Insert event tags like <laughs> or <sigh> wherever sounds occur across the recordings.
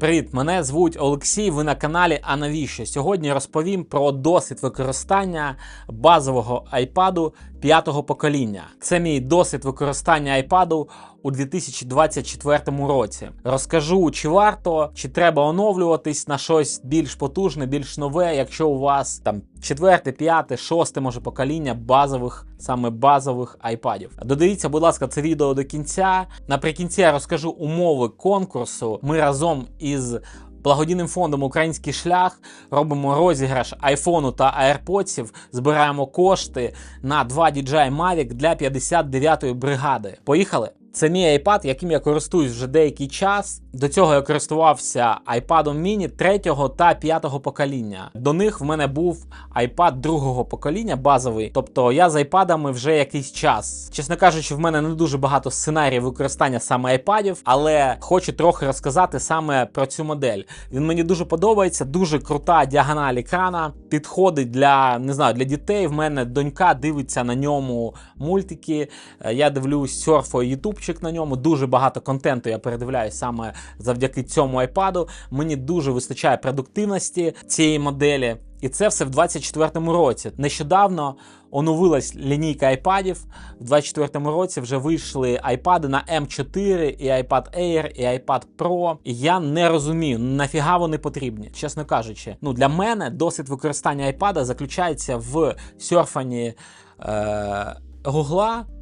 Привіт, мене звуть Олексій. Ви на каналі А навіщо? Сьогодні розповім про досвід використання базового iPad п'ятого покоління. Це мій досвід використання iPad у 2024 році. Розкажу, чи варто, чи треба оновлюватись на щось більш потужне, більш нове, якщо у вас там четверте, п'яте, шосте може покоління базових, саме базових айпадів. Додивіться, будь ласка, це відео до кінця. Наприкінці я розкажу умови конкурсу. Ми разом із благодійним фондом Український шлях робимо розіграш айфону та AirPods, збираємо кошти на два DJI Mavic для 59-ї бригади. Поїхали! Це мій iPad, яким я користуюсь вже деякий час. До цього я користувався iPad mini 3 та 5 покоління. До них в мене був iPad другого покоління базовий. Тобто я з iPadами вже якийсь час. Чесно кажучи, в мене не дуже багато сценаріїв використання саме iPadів, але хочу трохи розказати саме про цю модель. Він мені дуже подобається, дуже крута діагональ екрана. Підходить для не знаю для дітей. В мене донька дивиться на ньому мультики. Е, Я дивлюсь серфою ютубчик на ньому. Дуже багато контенту я передивляю саме завдяки цьому iPad. Мені дуже вистачає продуктивності цієї моделі. І це все в 2024 році. Нещодавно оновилась лінійка iPadів. В 2024 році вже вийшли iPad на M4, і iPad Air, і iPad Pro. І я не розумію, нафіга вони потрібні, чесно кажучи. Ну для мене досвід використання iPad заключається в серфанні е,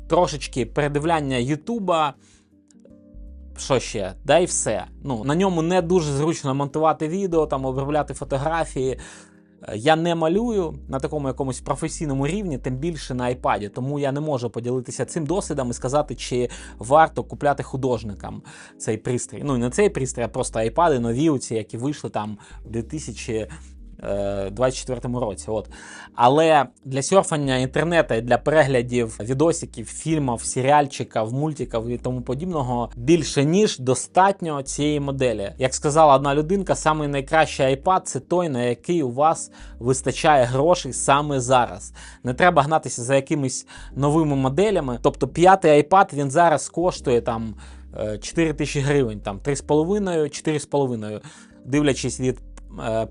трошечки передивляння Ютуба. Що ще? Да і все. Ну, на ньому не дуже зручно монтувати відео, там обробляти фотографії. Е, Я не малюю на такому якомусь професійному рівні, тим більше на iPad, тому я не можу поділитися цим досвідом і сказати, чи варто купляти художникам цей пристрій. Ну, не цей пристрій, а просто iPad нові, оці, які вийшли там в 2000 24 році. От. Але для серфання інтернету і для переглядів відосиків, фільмів, серіальчиків, мультиків і тому подібного більше ніж достатньо цієї моделі. Як сказала одна людинка, саме найкращий iPad це той, на який у вас вистачає грошей саме зараз. Не треба гнатися за якимись новими моделями. Тобто п'ятий iPad він зараз коштує там 4 тисячі гривень, там 3,5-4,5, дивлячись від е,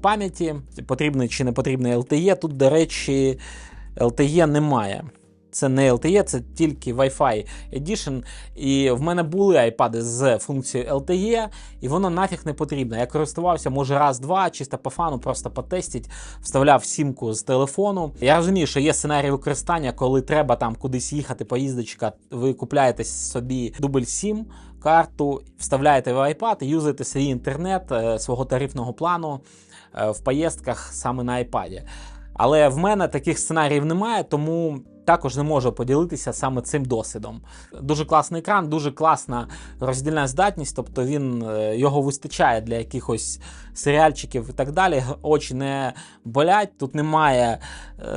пам'яті, потрібний чи не потрібний LTE. Тут, до речі, LTE немає. Це не LTE, це тільки Wi-Fi Edition. І в мене були iPad з функцією LTE, і воно нафіг не потрібно. Я користувався, може, раз-два, чисто по фану, просто потестіть, вставляв сімку з телефону. Я розумію, що є сценарій використання, коли треба там кудись їхати, поїздочка, ви купляєте собі дубль сім карту, вставляєте в iPad і юзаєте свій інтернет е, свого тарифного плану е, в поїздках саме на iPad. Але в мене таких сценаріїв немає, тому також не можу поділитися саме цим досвідом. Дуже класний екран, дуже класна роздільна здатність, тобто він е, його вистачає для якихось серіальчиків і так далі. Очі не болять. Тут немає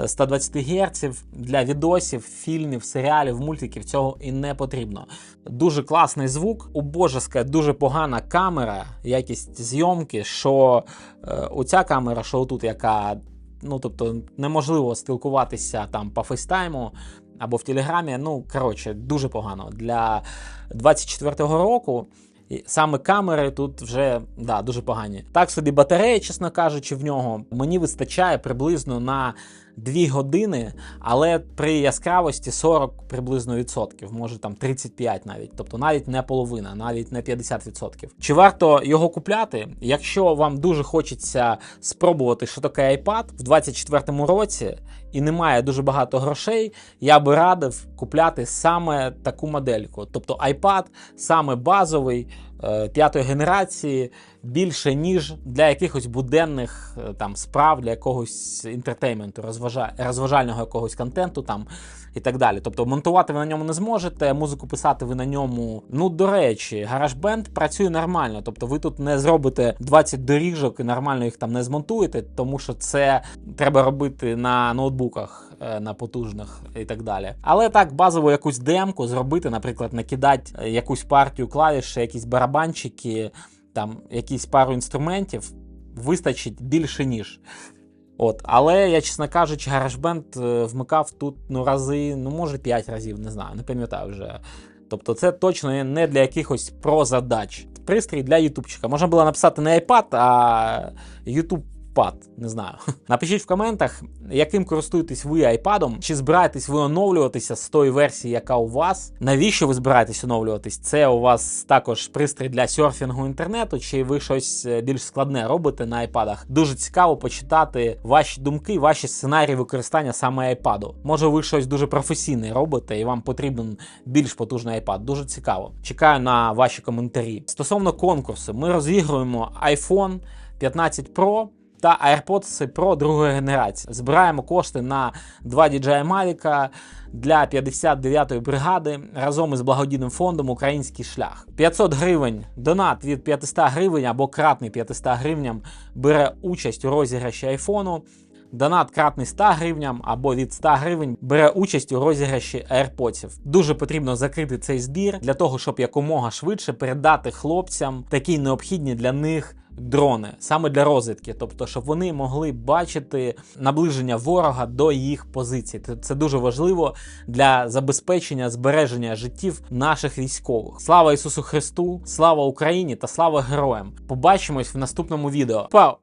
е, 120 Гц для відосів, фільмів, серіалів, мультиків. Цього і не потрібно. Дуже класний звук, у боже дуже погана камера, якість зйомки. Що е, оця камера, що отут, яка ну тобто неможливо спілкуватися там по фейстайму або в Телеграмі. Ну, коротше, дуже погано. Для 24-го року. Саме камери тут вже да, дуже погані. Так собі батарея, чесно кажучи, в нього мені вистачає приблизно на 2 години, але при яскравості 40 приблизно відсотків, може там 35 навіть, тобто навіть не половина, навіть не 50 відсотків. Чи варто його купляти? Якщо вам дуже хочеться спробувати, що таке iPad в 24-му році і немає дуже багато грошей, я би радив купляти саме таку модельку. Тобто iPad саме базовий п'ятої генерації, більше ніж для якихось буденних е, там справ, для якогось інтертейменту, розважа... розважального якогось контенту там і так далі. Тобто монтувати ви на ньому не зможете, музику писати ви на ньому. Ну, до речі, GarageBand працює нормально. Тобто ви тут не зробите 20 доріжок і нормально їх там не змонтуєте, тому що це треба робити на ноутбуках, е, на потужних і так далі. Але так, базову якусь демку зробити, наприклад, накидати е, якусь партію клавіш, якісь барабанчики, там якісь пару інструментів, вистачить більше ніж. От, але я, чесно кажучи, е, вмикав тут ну, рази, ну, може, 5 разів, не знаю, не пам'ятаю вже. Тобто, це точно не для якихось про задач. пристрій для ютубчика. Можна було написати не iPad, а YouTube iPad, не знаю. <laughs> Напишіть в коментах, яким користуєтесь ви iPad, чи збираєтесь ви оновлюватися з тої версії, яка у вас. Навіщо ви збираєтесь оновлюватись? Це у вас також пристрій для серфінгу інтернету, чи ви щось е, більш складне робите на iPad? Дуже цікаво почитати ваші думки, ваші сценарії використання саме iPad. Може, ви щось дуже професійне робите і вам потрібен більш потужний iPad. Дуже цікаво. Чекаю на ваші коментарі. Стосовно конкурсу, ми розігруємо iPhone 15 Pro та AirPods Pro другої генерації. Збираємо кошти на два DJI Mavic для 59-ї бригади разом із благодійним фондом Український шлях. 500 гривень донат від 500 гривень або кратний 500 гривням бере участь у розіграші айфону. Донат кратний 100 гривням або від 100 гривень бере участь у розіграші AirPods. Дуже потрібно закрити цей збір для того, щоб якомога швидше передати хлопцям такі необхідні для них. Дрони саме для розвідки, тобто, щоб вони могли бачити наближення ворога до їх позицій. Це- дуже важливо для забезпечення збереження життів наших військових. Слава Ісусу Христу, слава Україні та слава героям! Побачимось в наступному відео. Пау!